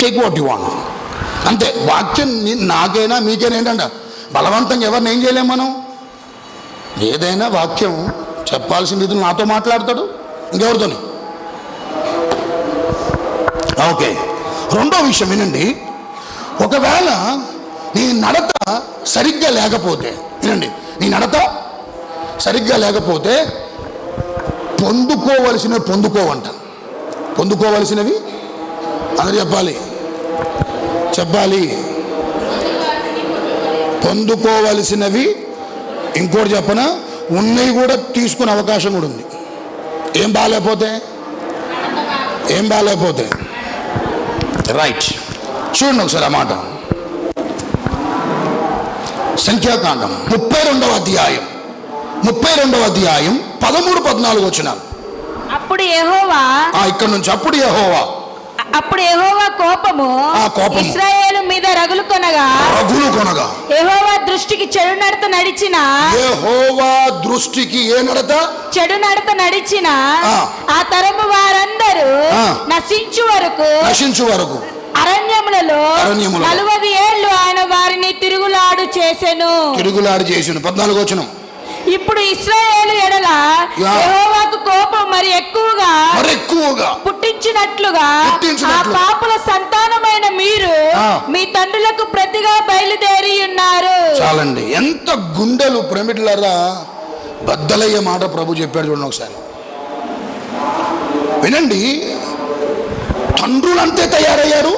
Take what you want అంతే. వాక్యం నాకైనా మీకైనా ఏంటంట? బలవంతంగా ఎవరిని ఏం చేయలేం మనం? ఏదైనా వాక్యం చెప్పాల్సిన రీతిలో నాతో మాట్లాడతాడు? ఇంకెవరితోని? ఓకే. రెండో విషయం వినండి. ఒకవేళ నీ నడత సరిగ్గా లేకపోతే వినండి. నీ నడత సరిగ్గా లేకపోతే పొందుకోవలసినవి పొందుకోవంట. పొందుకోవలసినవి అందరు చెప్పాలి. చెప్పాలి. పొందుకోవలసినవి ఇంకోటి చెప్పన? ఉన్నవి కూడా తీసుకునే అవకాశం కూడా ఉంది. ఏం బాగాలేకపోతే? ఏం బాగాలేకపోతే? రైట్ చూడండి ఒకసారి ఆ మాట. సంఖ్యాకాండం ముప్పై రెండవ అధ్యాయం. ముప్పై రెండవ అధ్యాయం పదమూడు పద్నాలుగు వచ్చినారు అప్పుడు యెహోవా ఇక్కడ నుంచి అప్పుడు యెహోవా అప్పుడు యెహోవా కోపము ఆ కోపము. మీద రగులు కొనగా రఘులు కొనగా యెహోవా దృష్టికి చెడు నడత నడిచిన యెహోవా దృష్టికి ఏ నడత చెడు నడత నడిచిన ఆ. తరము వారందరూ. నశించు వరకు నశించు వరకు అరణ్యములలో. నలువది ఏళ్ళు ఆయన వారిని తిరుగులాడు చేసెను తిరుగులాడి చేసిన పద్నాలుగు వచ్చిన ఇప్పుడు ఇస్రాయేలు ఎడల. యెహోవాకు కోపం మరి ఎక్కువగా మరి ఎక్కువగా పుట్టించినట్లుగా ఆ. పాపుల సంతానమైన మీరు. మీ తండ్రులకు ప్రతిగా బయలుదేరి ఉన్నారు. చాలండి. ఎంత గుండెలు ప్రమిట్లరా బద్దలయ్యే మాట ప్రభు చెప్పాడు చూడండి ఒకసారి. వినండి. తండ్రులంతే తయారయ్యారు.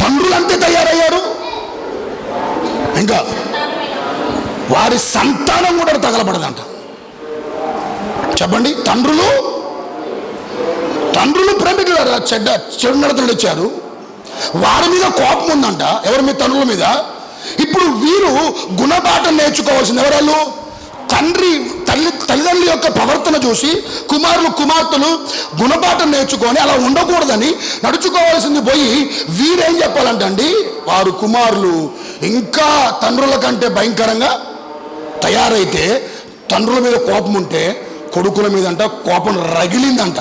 తండ్రులంతే తయారయ్యారు. ఇంకా వారి సంతానం కూడా తగలబడదంట. చెప్పండి. తండ్రులు తండ్రులు ప్రేమికులారా? చెడ్డ చెడు నడతలు వచ్చారు వారి మీద కోపం ఉందంట. ఎవరి మీద? తండ్రుల మీద. ఇప్పుడు వీరు గుణపాఠం నేర్చుకోవాల్సింది ఎవరాళ్ళు? తండ్రి తల్లి తల్లిదండ్రుల యొక్క ప్రవర్తన చూసి కుమారులు కుమార్తెలు గుణపాఠం నేర్చుకొని అలా ఉండకూడదని నడుచుకోవాల్సింది పోయి వీరేం చెప్పాలంటండి? వారు కుమారులు ఇంకా తండ్రుల కంటే భయంకరంగా తయారైతే తండ్రుల మీద కోపం ఉంటే కొడుకుల మీద అంట కోపం రగిలిందంట.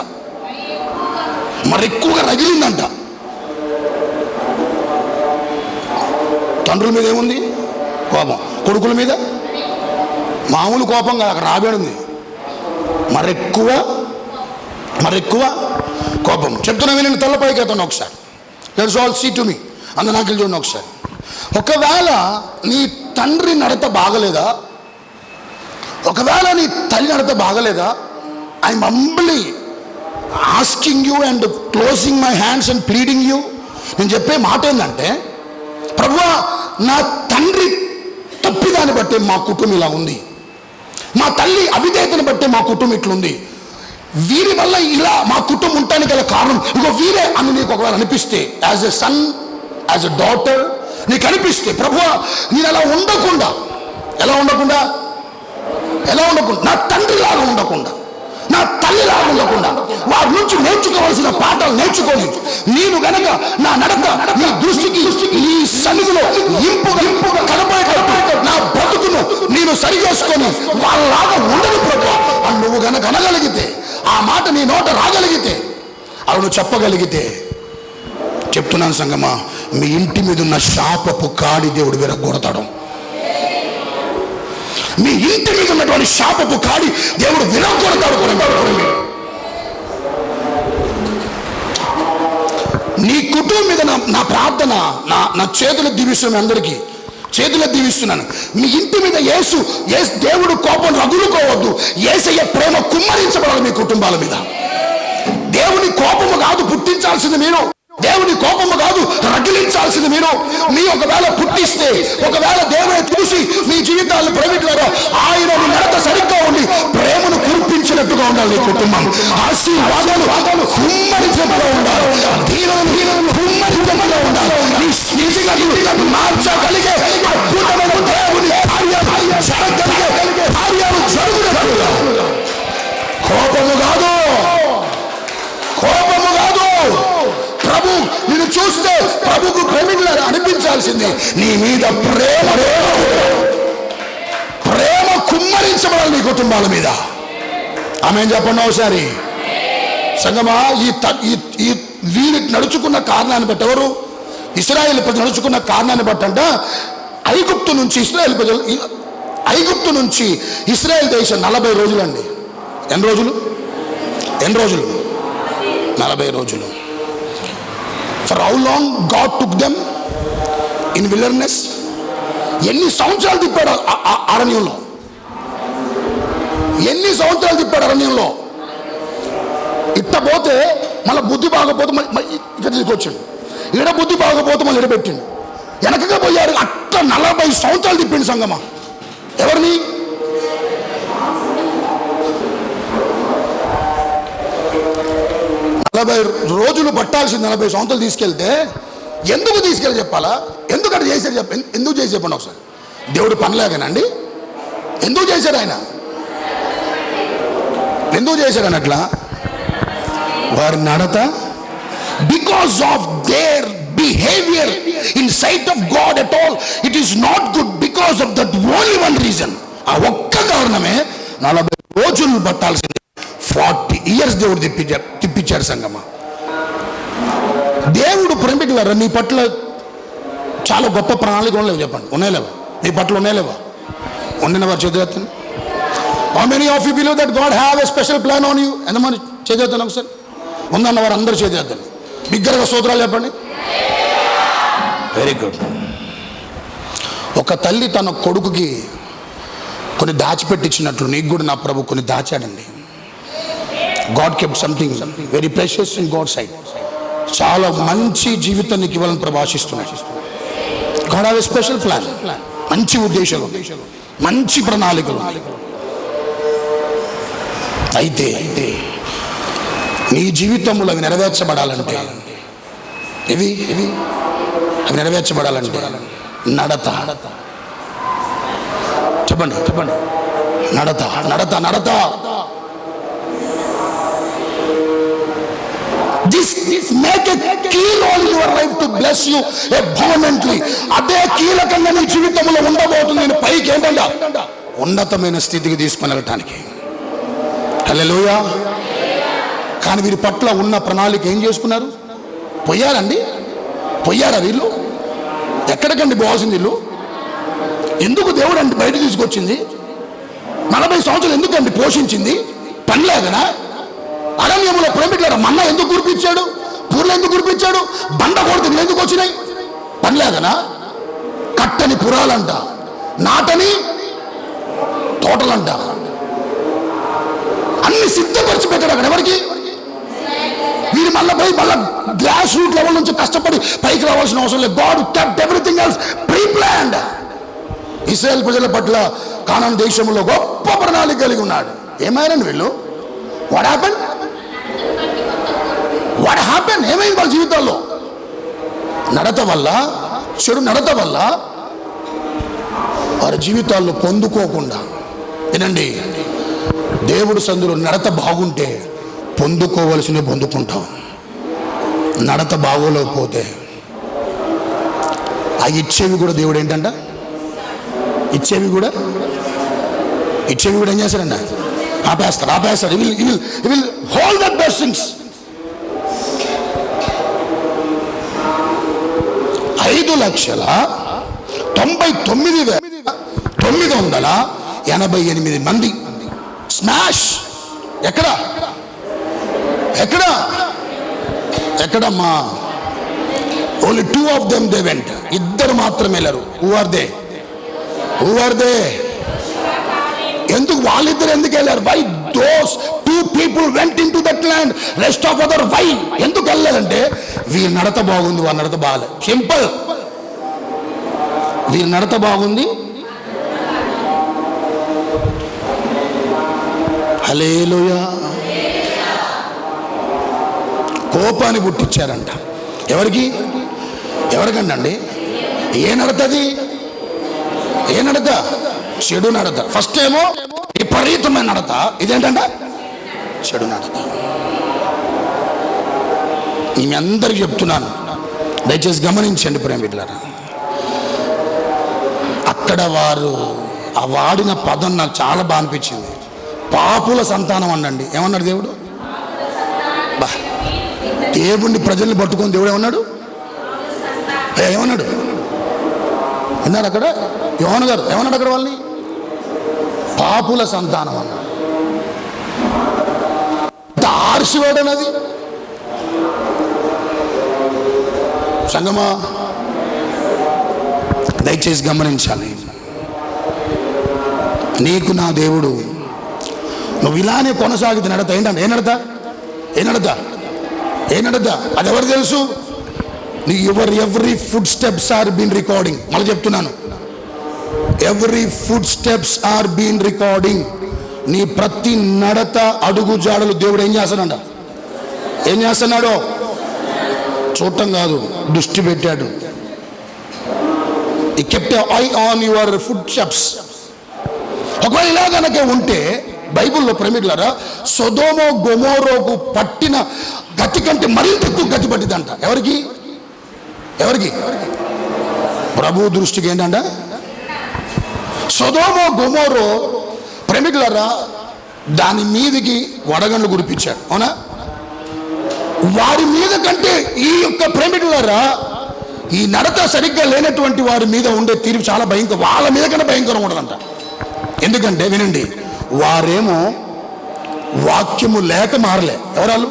మరి ఎక్కువగా రగిలిందంట. తండ్రుల మీద ఏముంది? కోపం. కొడుకుల మీద? మామూలు కోపం కాదు అక్కడ రాబేడుంది మరెక్కువ మరెక్కువ కోపం. చెప్తున్నా వినండి తల్లపైకి వెళ్తాను ఒకసారి. లెట్స్ ఆల్ సీ టు మీ అంద నాకు చూడండి ఒకసారి. ఒకవేళ నీ తండ్రి నడత బాగలేదా? ఒకవేళ నీ తల్లి నడత బాగలేదా? I humbly asking you and closing my hands and pleading you నేను చెప్పే మాట ఏంటంటే ప్రభు నా తండ్రి తప్పిదాన్ని బట్టి మా కుటుంబం ఇలా ఉంది. మా తల్లి అవిధేయతను బట్టి మా కుటుంబం ఇట్లుంది. వీరి వల్ల ఇలా మా కుటుంబం ఉండటానికి గల కారణం. ఇంకో వీరే అని నీకు ఒకవేళ అనిపిస్తే as a son as a daughter నీకు అనిపిస్తే ప్రభు నేను అలా ఉండకుండా ఎలా ఉండకుండా ఎలా ఉండకుండా నా తండ్రి లాగా ఉండకుండా నా తల్లి లాగా ఉండకుండా వారి నుంచి నేర్చుకోవాల్సిన పాఠాలు నేర్చుకొని నేను గనక నా నడక నీ దృష్టికి నీ సన్నిధిలో ఇంపు ఇంపుగా కనపడేటట్టు నా బ్రతుకును నేను సరి చేసుకొని వాళ్ళలాగా ఉండదు ప్రభు. అని నువ్వు గనక అనగలిగితే ఆ మాట నీ నోట రాగలిగితే అలా నువ్వు చెప్పగలిగితే చెప్తున్నాను సంగమా మీ ఇంటి మీద ఉన్న శాపపు కాడి దేవుడు విరగొడతాడు మీ ఇంటి మీద ఉన్నటువంటి శాపపు కాడి దేవుడు విరగొడతాడు కొనకూడదు నీ కుటుంబం మీద నా నా ప్రార్థన నా నా చేతులు దీవిస్తున్నాను అందరికీ చేతులు దీవిస్తున్నాను. మీ ఇంటి మీద యేసు ఏసు దేవుడు కోపం రగులుకోవద్దు. ఏసయ్య ప్రేమ కుమ్మరించబడాలి మీ కుటుంబాల మీద. దేవుని కోపము కాదు పుట్టించాల్సింది మీరు. దేవుని కోపము కాదు రగిలించాల్సింది మీరు. మీ ఒకవేళ పుట్టిస్తే ఒకవేళ దేవుని చూసి మీ జీవితాలను ప్రేమికులారా ఆయన నడత సరిగ్గా ఉండి ప్రేమను కురిపించినట్టుగా ఉండాలి నీ కుటుంబం. ఆశీర్వాదాలు కుమ్మరించినట్టుగా ఉండాలి. దీనులను దీనులను కుమ్మరించినట్టుగా ఉండాలి. నీ స్థితిగతులు మార్చగలిగే అద్భుతమైన దేవుని కార్యాలు జరగలిగే కార్యాలు జరుగుతున్నట్టుగా కోపము కాదు. కోపం ప్రభు నిన్ను చూస్తే ప్రభుకు ప్రేమికులను అనిపించాల్సింది. నీ మీద ప్రేమ ప్రేమ కుమ్మరించబడాలి నీ కుటుంబాల మీద. ఆమె చెప్పండి ఒకసారి. సంగమా ఈ త- ఈ నడుచుకున్న కారణాన్ని బట్టి ఎవరు? ఇస్రాయేల్ ప్రజలు నడుచుకున్న కారణాన్ని బట్టి అంట ఐగుప్తు నుంచి ఇస్రాయేల్ ప్రజలు ఐగుప్తు నుంచి ఇస్రాయేల్ దేశం నలభై రోజులండి. ఎన్ని రోజులు? ఎన్ని రోజులు? నలభై రోజులు. For how long God took them in wilderness ఎన్ని సంవత్సరాలు తిప్పాడు అరణ్యంలో? ఎన్ని సంవత్సరాలు తిప్పాడు అరణ్యంలో? ఇట్ట పోతే మళ్ళీ బుద్ధి బాగపోతే మళ్ళీ ఇక్కడ తీసుకొచ్చాడు. ఈడ బుద్ధి బాగపోతే మళ్ళీ ఇడబెట్టిండు వెనకగా పోయారు అట్ట నలభై సంవత్సరాలు తిప్పిండు సంగమా. ఎవరిని? నలభై రోజులు పట్టాల్సింది నలభై సంవత్సరాలు తీసుకెళ్తే ఎందుకు తీసుకెళ్ళి చెప్పాలా? ఎందుకు అట్లా చేశారు చెప్ప ఎందుకు చేసి చెప్పండి ఒకసారి? దేవుడు పనిలేకనండి. ఎందుకు చేశాడు ఆయన? ఎందుకు చేశాడు అన్నట్లా? వారి నడత because of their behaviour in sight of God at all it is not good because of that only one reason ఆ ఒక్క కారణమే నలభై రోజులు పట్టాల్సింది ఇయర్స్ దేవుడు తిప్పించాడు తిప్పించారు సంగమ. దేవుడు ప్రేమికులారా నీ పట్ల చాలా గొప్ప ప్రణాళిక ఉండలేవు చెప్పండి. ఉన్నాయి లేవా? నీ పట్ల ఉన్నాయి లేవా? ఉండిన వారు చదివేస్తాను how many of you believe that God have a special plan on you ఎంతమంది చదివేస్తాను ఒకసారి? ఉందన్న వారు అందరూ చదివేద్దాం బిగ్గరగా సూత్రాలు చెప్పండి. వెరీ గుడ్ ఒక తల్లి తన కొడుకుకి కొన్ని దాచిపెట్టించినట్లు నీకు కూడా నా ప్రభు కొన్ని దాచాడండి. God kept something very precious in God side చాలా మంచి జీవితాన్ని ఇవ్వాలని ప్రభాషిస్తున్నాడు God have a special plan మంచి ఉద్దేశాలు మంచి ప్రణాళికలు. అయితే నీ జీవితంలో అవి నెరవేర్చబడాలంటే ఇవి ఇవి అవి నెరవేర్చబడాలంటే నడత. చెప్పండి చెప్పండి. నడత నడత నడత. Please make a key role your life to bless you permanently అదే కీలకంగా నీ జీవితంలో ఉండబోతుంది. నేను పైకి ఏంటంట ఉన్నతమైన స్థితికి తీసుకొని వెళ్ళటానికి. హల్లెలూయా కానీ వీరి పట్ల ఉన్న ప్రణాళిక ఏం చేసుకున్నారు? పోయారండి పోయారా వీళ్ళు? ఎక్కడికండి పోవాల్సింది వీళ్ళు? ఎందుకు దేవుడు అండి బయట తీసుకొచ్చింది? నలభై సంవత్సరాలు ఎందుకండి పోషించింది? పనిలేదనా అరణ్యములో ప్రేమికులారా మన్న ఎందుకు కురిపించాడు? పూర్లు ఎందుకు కురిపించాడు? బండ కొడుతు ఎందుకు వచ్చినాయి? పనిలేదనా కట్టని పురాలంట నాటని తోటలంట. అన్ని సిద్ధపరిచి పెట్టాడు అక్కడ ఎవరికి? వీరు మళ్ళీ పోయి మళ్ళీ గ్లాస్ రూట్ లెవెల్ నుంచి కష్టపడి పైకి రావాల్సిన అవసరం లేదు. God kept everything else pre planned Israel ప్రజల పట్ల కానం దేశంలో గొప్ప ప్రణాళిక కలిగి ఉన్నాడు. ఏమైనా వీళ్ళు? వాట్ హ్యాపెన్ వాట్ హ్యాపెన్ ఏమైంది వాళ్ళ జీవితాల్లో? నడత వల్ల చెడు నడత వల్ల వారి జీవితాల్లో పొందుకోకుండా వినండి దేవుడు సందులో నడత బాగుంటే పొందుకోవలసినవి పొందుకుంటాం. నడత బాగోలేకపోతే ఆ ఇచ్చేవి కూడా దేవుడు ఏంటంట? ఇచ్చేవి కూడా? ఇచ్చేవి కూడా ఏం చేస్తారండి ఆపేస్తారు ఆపేస్తారు. Will will will hold the blessings లక్షల తొంభై తొమ్మిది వేల తొమ్మిది వందల ఎనభై ఎనిమిది మంది. స్మాష్! ఎక్కడ? ఎక్కడ? ఎక్కడమ్మా? Only two of them they went ఇద్దరు మాత్రమే వెళ్ళరు. Who are they who are they ఎందుకు వాళ్ళిద్దరు ఎందుకు వెళ్ళారు? Why those two people went into that land rest of other why ఎందుకు వెళ్ళారంటే వీరి నడత బాగుంది వాళ్ళ నడత బాగాలేదు సింపుల్ వీరి నడత బాగుంది. హలేలుయా కోపాన్ని పుట్టించారంట. ఎవరికి? ఎవరికండి ఏ నడతది? ఏ నడత? చెడు నడత. ఫస్ట్ ఏమో విపరీతమైన నడత. ఇదేంటంట? చెడు నడత. మీ అందరికి చెప్తున్నాను. దయచేసి గమనించండి ప్రేమ బిడ్డలారా అక్కడ వారు ఆ వాడిన పదం నాకు చాలా బాగా అనిపించింది. పాపుల సంతానం అనండి ఏమన్నాడు దేవుడు? బా దేవుణ్ణి ప్రజల్ని పట్టుకొని దేవుడు ఏమన్నాడు? ఏమన్నాడు? విన్నారు అక్కడ? యోహన్ గారు ఏమన్నాడు అక్కడ వాళ్ళని? పాపుల సంతానం అన్నాడు. ఎంత ఆర్సివాడనది సంగమా? దయచేసి గమనించాలి. నీకు నా దేవుడు నువ్వు ఇలానే కొనసాగితే నడత. ఏంటంటే ఏ నడత? ఏ నడత? ఏ నడత? అది ఎవరు తెలుసు? నీ your every foot steps are been recording మళ్ళీ చెప్తున్నాను. Every foot steps are been recording నీ ప్రతి నడత అడుగు జాడలు దేవుడు ఏం చేస్తాడంట? ఏం చేస్తున్నాడో? చూడటం కాదు. దృష్టి పెట్టాడు. He kept eye on your foot steps ఒకవేళ ఇలా కనుక ఉంటే బైబిల్లో ప్రమిడ్లరా సొదోమో గొమోరోకు పట్టిన గతి కంటే మరింత ఎక్కువ గతి పట్టిందంట. ఎవరికి? ఎవరికి? ప్రభు దృష్టికి ఏంటంట? సొదోమో గొమోరో ప్రమిడ్లరా దాని మీదకి వడగండ్లు కురిపించాడు. అవునా? వారి మీద కంటే ఈ యొక్క ప్రేమికులారా ఈ నడత సరిగ్గా లేనటువంటి వారి మీద ఉండే తీర్పు చాలా భయంకర వాళ్ళ మీద కన్నా భయంకరం ఉండదంట. ఎందుకంటే వినండి వారేమో వాక్యము లేక మారలే. ఎవరాళ్ళు?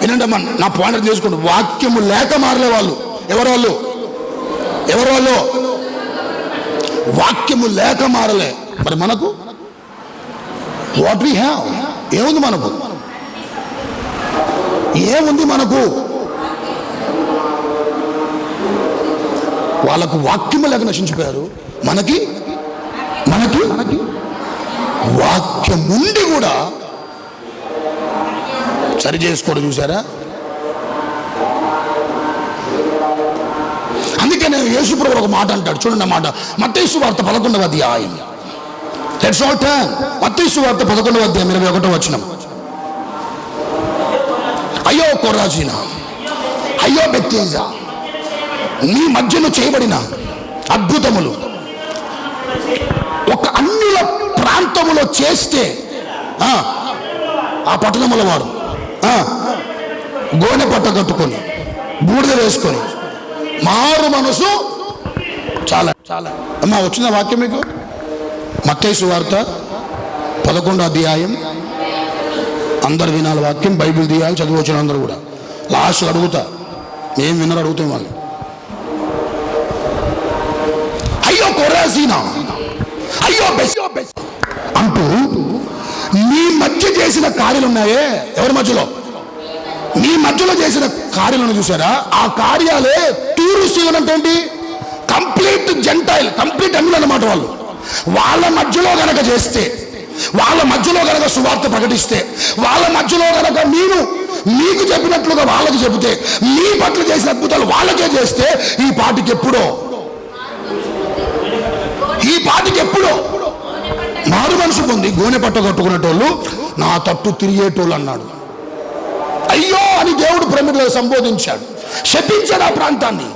వినండి అమ్మ నా పాయింట్ చేసుకోండి. వాక్యము లేక మారలే వాళ్ళు. ఎవరాళ్ళు? ఎవరాళ్ళు? వాక్యము లేక మారలే. మరి మనకు? వాట్ వీ హ్యావ్ ఏముంది మనకు? ఏముంది మనకు? వాళ్ళకు వాక్యము లేక నశించిపోయారు. మనకి? మనకి? మనకి వాక్యం ఉండి కూడా సరి చేసుకోవడం చూసారా? అందుకే నేను యేసుప్రభు ఒక మాట అంటాడు. చూడండి మాట. మత్తేసు వార్త పదకొండవ అధ్యాయం. లెట్స్ ఆల్ టర్న్ మత్తేసు వార్త పదకొండవ అధ్యాయం ఇరవై ఒకటో వచ్చిన అయ్యో కొరాజీన అయ్యో బెత్తేజా. నీ మధ్యలో చేయబడిన అద్భుతములు. ఒక అన్యుల ప్రాంతములో చేస్తే ఆ, పట్టణముల వాడు గోనె పట్ట కట్టుకొని బూడిద వేసుకొని మారు మనసు చాలా చాలా. అమ్మా వచ్చిన వాక్యం మీకు? మత్తేసు వార్త పదకొండో అధ్యాయం. అందరు వినాలి వాక్యం బైబిల్ తీయాలి చదివి వచ్చిన అందరూ కూడా. లాస్ట్ అడుగుతా. ఏం విన్నారు అడుగుతాం వాళ్ళు అయ్యో కొరాసీనా అయ్యో బెస్ అంటూ నీ మధ్య చేసిన కార్యాలు ఉన్నాయే? ఎవరి మధ్యలో? నీ మధ్యలో చేసిన కార్యాలను చూసారా ఆ కార్యాలే టూరిస్ట్ అంటే ఏంటి కంప్లీట్ జెంటైల్ కంప్లీట్ అన్యులు అన్నమాట వాళ్ళు. వాళ్ళ మధ్యలో గనక చేస్తే వాళ్ళ మధ్యలో గనక సువార్త ప్రకటిస్తే వాళ్ళ మధ్యలో గనక మీరు మీకు చెప్పినట్లుగా వాళ్ళకి చెబితే మీ పట్ల చేసిన అద్భుతాలు వాళ్ళకే చేస్తే ఈ పాటికి ఎప్పుడో ఈ పాటికి ఎప్పుడో? మారు మనసు పొంది గోనె పట్ట కట్టుకునేటోళ్ళు నా తట్టు తిరిగేటోళ్ళు అన్నాడు. అయ్యో అని దేవుడు ప్రమిలో సంబోధించాడు. శపించాడు ఆ ప్రాంతాన్ని.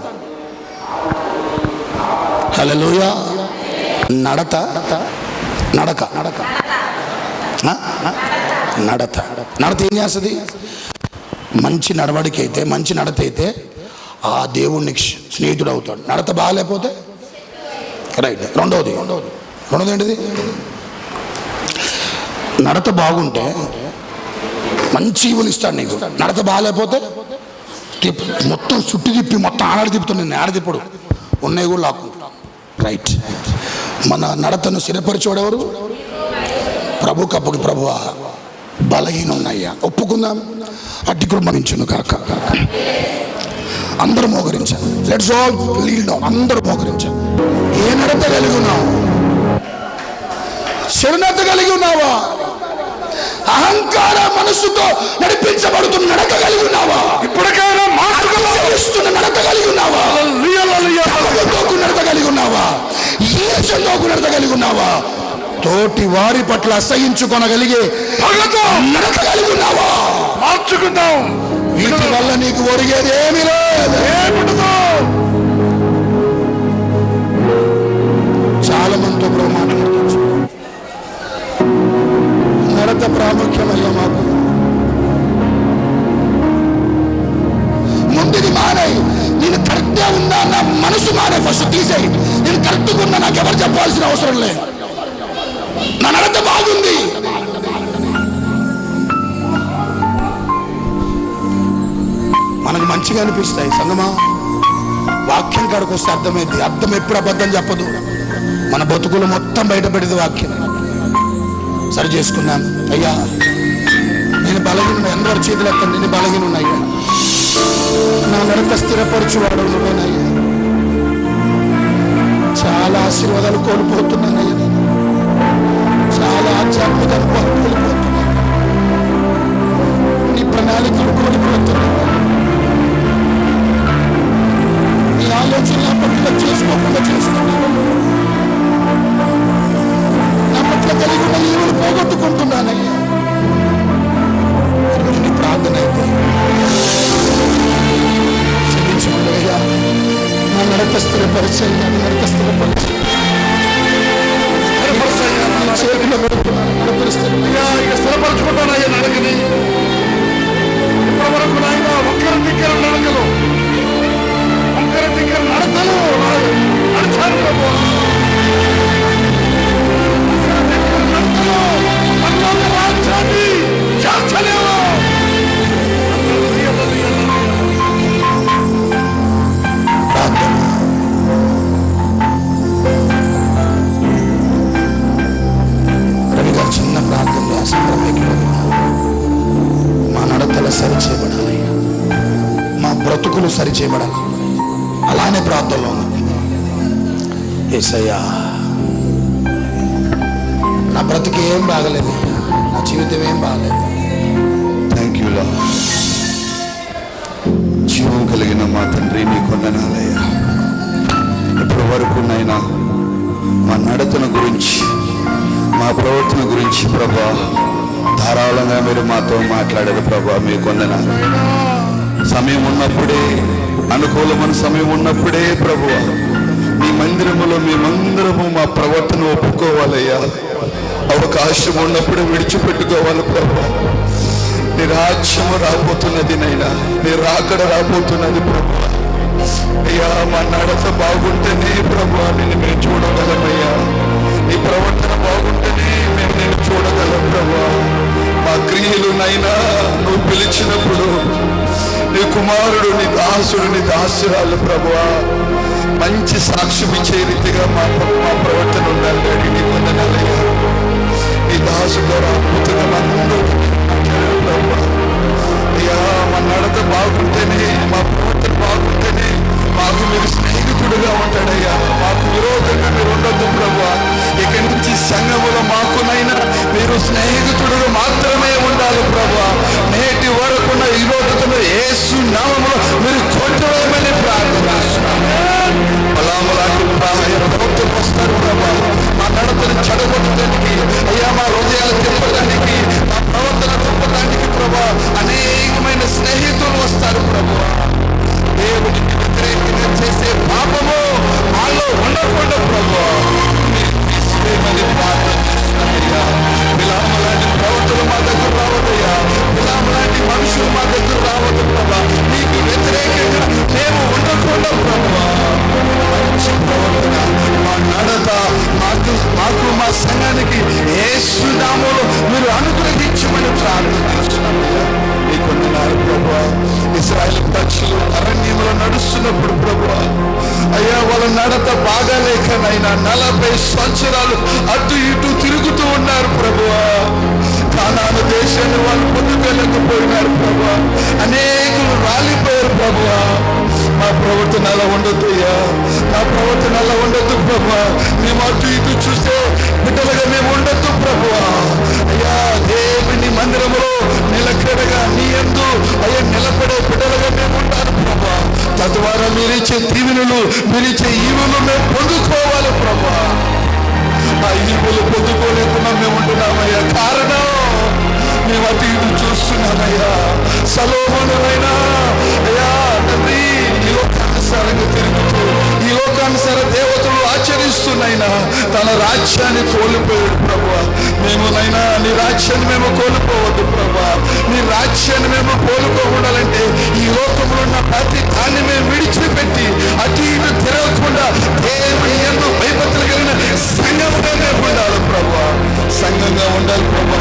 హలోయ నడత నడక. నడక నడత. నడత ఏం చేస్తుంది? మంచి నడవడికి అయితే మంచి నడత అయితే ఆ దేవుణ్ణి స్నేహితుడు అవుతాడు నడత బాగాలేకపోతే రైట్ రెండవది. రెండవది ఏంటిది? నడత బాగుంటే మంచి ఈవులు ఇస్తాడు నీకు. నడత బాగాలేకపోతే తిప్పు మొత్తం చుట్టి తిప్పి మొత్తం ఆడ తిప్పుతాడు నేను ఆడ ఉన్నాయి కూడా లాక్కుంటాం రైట్ మన నడతను స్థిరపరిచేవాడు ఎవరు? ప్రభు కప్పుకి ప్రభు బలహీన ఉన్నాయ్యా ఒప్పుకుందాం. అట్టి కృమించును కాక అందరూ మోకరించారు లెట్స్ ఆల్ లీల్ డౌన్ అందరూ మోకరించారు నడత కలిగి ఉన్నావు. శరణత కలిగి ఉన్నావా? అహంకార మనస్సుతో నడిపించబడుతున్న నడక కలిగి ఉన్నావా? ఇప్పటికైనా మార్చుకో అనుసరిస్తున్న నడక కలిగి ఉన్నావా? నడత కలిగి ఉన్నావా? ఈర్షతోకు నడత కలిగి ఉన్నావా? తోటి వారి పట్ల అసహించుకొనగలిగే నడక కలిగి ఉన్నావా? మార్చుకుందాం. వీటి వల్ల నీకు ఒరిగేది ఏమీ లేదు ఎంత ప్రాముఖ్యమయ్యా మాకు. ముందుని మారాయి నేను కరెక్ట్గా ఉన్నా నా మనసు మారే ఫస్ట్ తీసేయి. నేను కరెక్ట్గా ఉన్నా నాకు ఎవరు చెప్పాల్సిన అవసరం లేదు. నా నడత బాగుంది. మనకు మంచిగా అనిపిస్తాయి. సంగమా వాక్యం కాడికి వస్తే అర్థమైంది అర్థం ఎప్పుడు అబద్ధం చెప్పదు. మన బతుకులు మొత్తం బయటపడేది వాక్యం. సరి చేసుకున్నాం అయ్యా నేను బలహీన ఎందరి చేతులు ఎత్తండి నేను బలహీన ఉన్నాయ్యా నా నడక స్థిరపరచువాడు నువ్వేనయ్యా. చాలా ఆశీర్వాదాలు కోల్పోతున్నానయ్యా నేను. చాలా ఆధ్యాత్మికాలు కోల్పోతున్నాను నీ ప్రణాళికలు కోల్పోతున్నాను నీ ఆలోచన నా చేసుకోకుండా చేస్తున్నాను కలిగి ఉన్న ఈవులు పోగొట్టుకుంటున్నానయ్యా ప్రార్థన అయితే క్షమించండి అయ్యా నా నడక స్థిరపరిచయ్యా నా నడక స్థిరపరిచి నా పెడుతున్నాను నడపని స్థిరపరిచి ఇక స్థిరపరచుకుంటానయ్యా నడకని ఇప్పటి నాయన ఒక్కరి దగ్గర నడకలు ఒక్కరి దగ్గర నడకలు ప్రభు రాజ్యాన్ని చేర్చలేవు చిన్న ప్రార్థన చేస్తున్నారు మా నడతలు సరిచేయబడాలి మా బ్రతుకులు సరిచేయబడాలి అలానే ప్రార్థనలో ఉంది ఏసయ్యా నా బ్రతుకు ఏం బాగలేదు. నా జీవితం ఏం బాగలేదు థ్యాంక్ యూ జీవం కలిగిన మా తండ్రి నీ కొందనాలయ్యా ఇప్పటి వరకు నైనా మా నడతన గురించి మా ప్రవర్తన గురించి ప్రభా ధారాళంగా మీరు మాతో మాట్లాడారు ప్రభా మీ కొందనాలు సమయం ఉన్నప్పుడే అనుకూలమైన సమయం ఉన్నప్పుడే ప్రభు మీ మందిరములో మేమందరము మా ప్రవర్తన ఒప్పుకోవాలయ్యా. అవకాశం ఉన్నప్పుడు విడిచిపెట్టుకోవాలి ప్రభు. నీ రాజ్యము రాబోతున్నది నైనా నీ రాకడ రాబోతున్నది ప్రభు. అయ్యా మా నడత బాగుంటేనే ప్రభు నిన్ను మేము చూడగలమయ్యా నీ ప్రవర్తన బాగుంటేనే మేము నేను చూడగలం ప్రభు. మా క్రియలు నైనా నువ్వు పిలిచినప్పుడు నీ కుమారుడు నీ దాసుడు నీ దాసురాలు ప్రభువా మంచి సాక్ష్యం ఇచ్చే రీతిగా మా మా ప్రవర్తన ఉండాలి నీ వందనాలయ్యా దాసు ద్వారా అద్భుతంగా నన్ను అయ్యా మా నడత బాగుంటేనే మా ప్రవర్తన బాగుంటేనే మాకు మీరు స్నేహితుడుగా ఉంటాడయ్యా మాకు విరోధంగా మీరు ఉండొద్దు ప్రభు ఇక్కడి నుంచి సంఘములో మాకునైనా మీరు స్నేహితుడుగా మాత్రమే ఉండాలి ప్రభు నేటి వరకున్న విరోధతను ఏసు నామములో మీరు కొట్టవేయమని ప్రార్థిస్తున్నాను పొలాము లాంటి వస్తారు నడతను చెడగొట్టడానికి అయ్యా మా హృదయాలు తిప్పడానికి మా ప్రవర్తన తిప్పడానికి ప్రభా అనేకమైన స్నేహితులు వస్తారు ప్రభు. దేవునికి వ్యతిరేకంగా చేసే పాపము మాలో ఉండకుండా ప్రభు. మీరు తీసివేయమని ప్రార్థన చేస్తున్నానయ్యా విలామ లాంటి ప్రవర్తన మా దగ్గర రావద్దయ్యా. విలామ లాంటి మనుషులు మా దగ్గర రావద్దు ప్రభా. మీకు వ్యతిరేకంగా మేము ఉండకుండా ప్రభు. మాకు మా సంఘానికి ఏసునామములో మీరు అనుగ్రహించమని ప్రార్థన చేస్తున్నామయ్యా. మీ ప్రభు ఇస్రాయల్ పక్షులు అరణ్యంలో నడుస్తున్నప్పుడు ప్రభు అయ్యా వాళ్ళ నడత బాగాలేకనైనా నలభై సంవత్సరాలు అటు ఇటు తిరుగుతూ ఉన్నారు ప్రభు కానాను దేశాన్ని వాళ్ళు ముందుకెళ్ళకపోయినారు ప్రభు అనేకులు రాలిపోయారు ప్రభు మా ప్రవర్తన అలా ఉండొద్దయ్యా నా ప్రవర్తన అలా ఉండొద్దు ప్రభు? మేము అటు ఇటు చూస్తే బిడ్డలుగా మేము ఉండొద్దు ప్రభు. అయ్యా దేవుని మందిరములో నిలకడగా నీ ఎందు అయ్యా నిలబడే బిడ్డలుగా మేము ఉంటారు ప్రభు. తద్వారా మీరిచ్చే దీవెనలు మీరిచ్చే ఈవులు మేము పొందుకోవాలి ప్రభు. ఆ ఈవులు పొందుకోలేకుండా మేము ఉంటున్నామయ్యా. కారణం మేము అటు ఇటు చూస్తున్నామయ్యా. సలోమనులైనా తండ్రి ఈ లోకానుసారంగా తిరుగుతూ ఈ లోకానుసార దేవతలు ఆచరిస్తున్నాయినా తన రాజ్యాన్ని కోల్పోయాడు ప్రభు. మేము నైనా నీ రాజ్యాన్ని మేము కోల్పోవద్దు ప్రభు. నీ రాజ్యాన్ని మేము కోలుకోకూడాలంటే ఈ లోకంలో ఉన్న ప్రతి దాన్ని మేము విడిచిపెట్టి అటు ఇటు తిరగకుండా దేవుని ఎందు భయపత్రలు కలిగిన సంఘంగా మేము ఉండాలి ప్రభు. సంఘంగా ఉండాలి ప్రభు.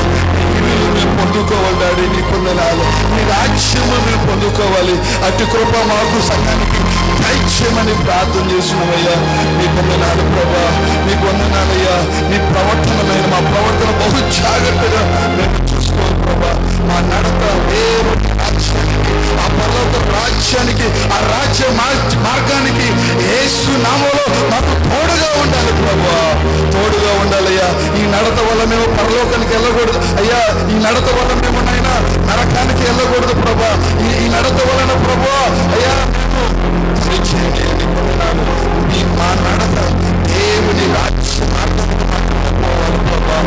పొందుకోవాలి డాడీ నీ పొందనాలు నీ రాజ్యము మేము పొందుకోవాలి. అటు కృప మాకు సంఘానికి దైత్యమని ప్రార్థన చేస్తున్నామయ్యా నీ పొందనాలు ప్రభా నీ పొందనాలయ్యా నీ ప్రవర్తన మా ప్రవర్తన బహు జాగ్రత్తగా మేము చూసుకోవాలి. ప్రభా మా నడత వేరు రాజ్యానికి ఆ పర్వత రాజ్యానికి ఆ రాజ్య మార్గానికి ఏసు నామలో మాకు తోడుగా ఉండాలి ప్రభా. తోడుగా ఉండాలయ్యా. ఈ నడత వల్ల మేము పరలోకానికి వెళ్ళకూడదు. అయ్యా ఈ నడత వల్ల మేము నైనా నరకానికి వెళ్ళకూడదు ప్రభా. ఈ ఈ నడత వలన ప్రభా అయ్యా మేము మా నడత దేవుని రాజ్య మార్గంలో ప్రభా.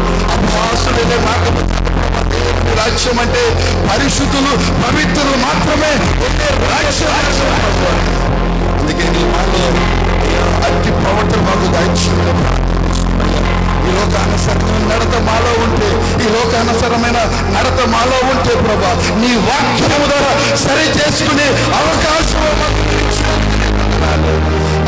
రాజ్యం అంటే పరిశుద్ధులు పవిత్రులు మాత్రమే వెళ్ళే రాజ్యం అందుకే నీ మాలో అట్టి ప్రవర్తన మాకు దయచేయమని ప్రార్థిస్తున్నాయ్యా. ఈ లోకానుసరమైన నడత మాలో ఉంటే ఈ లోకానుసరమైన నడత మాలో ఉంటే ప్రభా నీ వాక్యము ద్వారా సరి చేసుకునే అవకాశం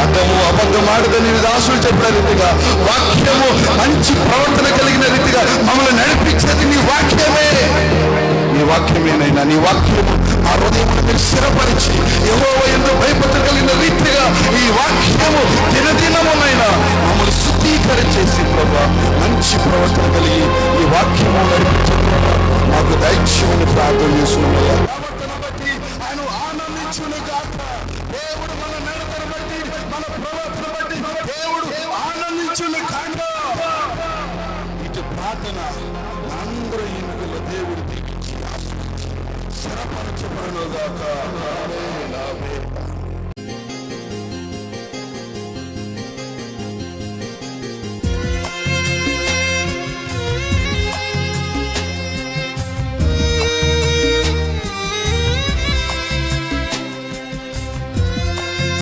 అర్థము అబద్ధం ఆడదని నీ దాసులు చెప్పిన రీతిగా వాక్యము మంచి ప్రవర్తన కలిగిన రీతిగా మమ్మల్ని నడిపించేది నీ వాక్యమే. నీ వాక్యమేనైనా నీ వాక్యము ఆ హృదయమును మీరు స్థిరపరిచి ఎవో ఎందు భయపత్ర కలిగిన రీతిగా ఈ వాక్యము దినదినమునైనా మమ్మల్ని శుద్ధీకరించేసి ప్రభా మంచి ప్రవర్తన కలిగి ఈ వాక్యము నడిపించే మాకు దైత్యమని ప్రార్థన చేస్తున్నామయ్యా. ఆయన ఆనందించును కాక Amen. Amen.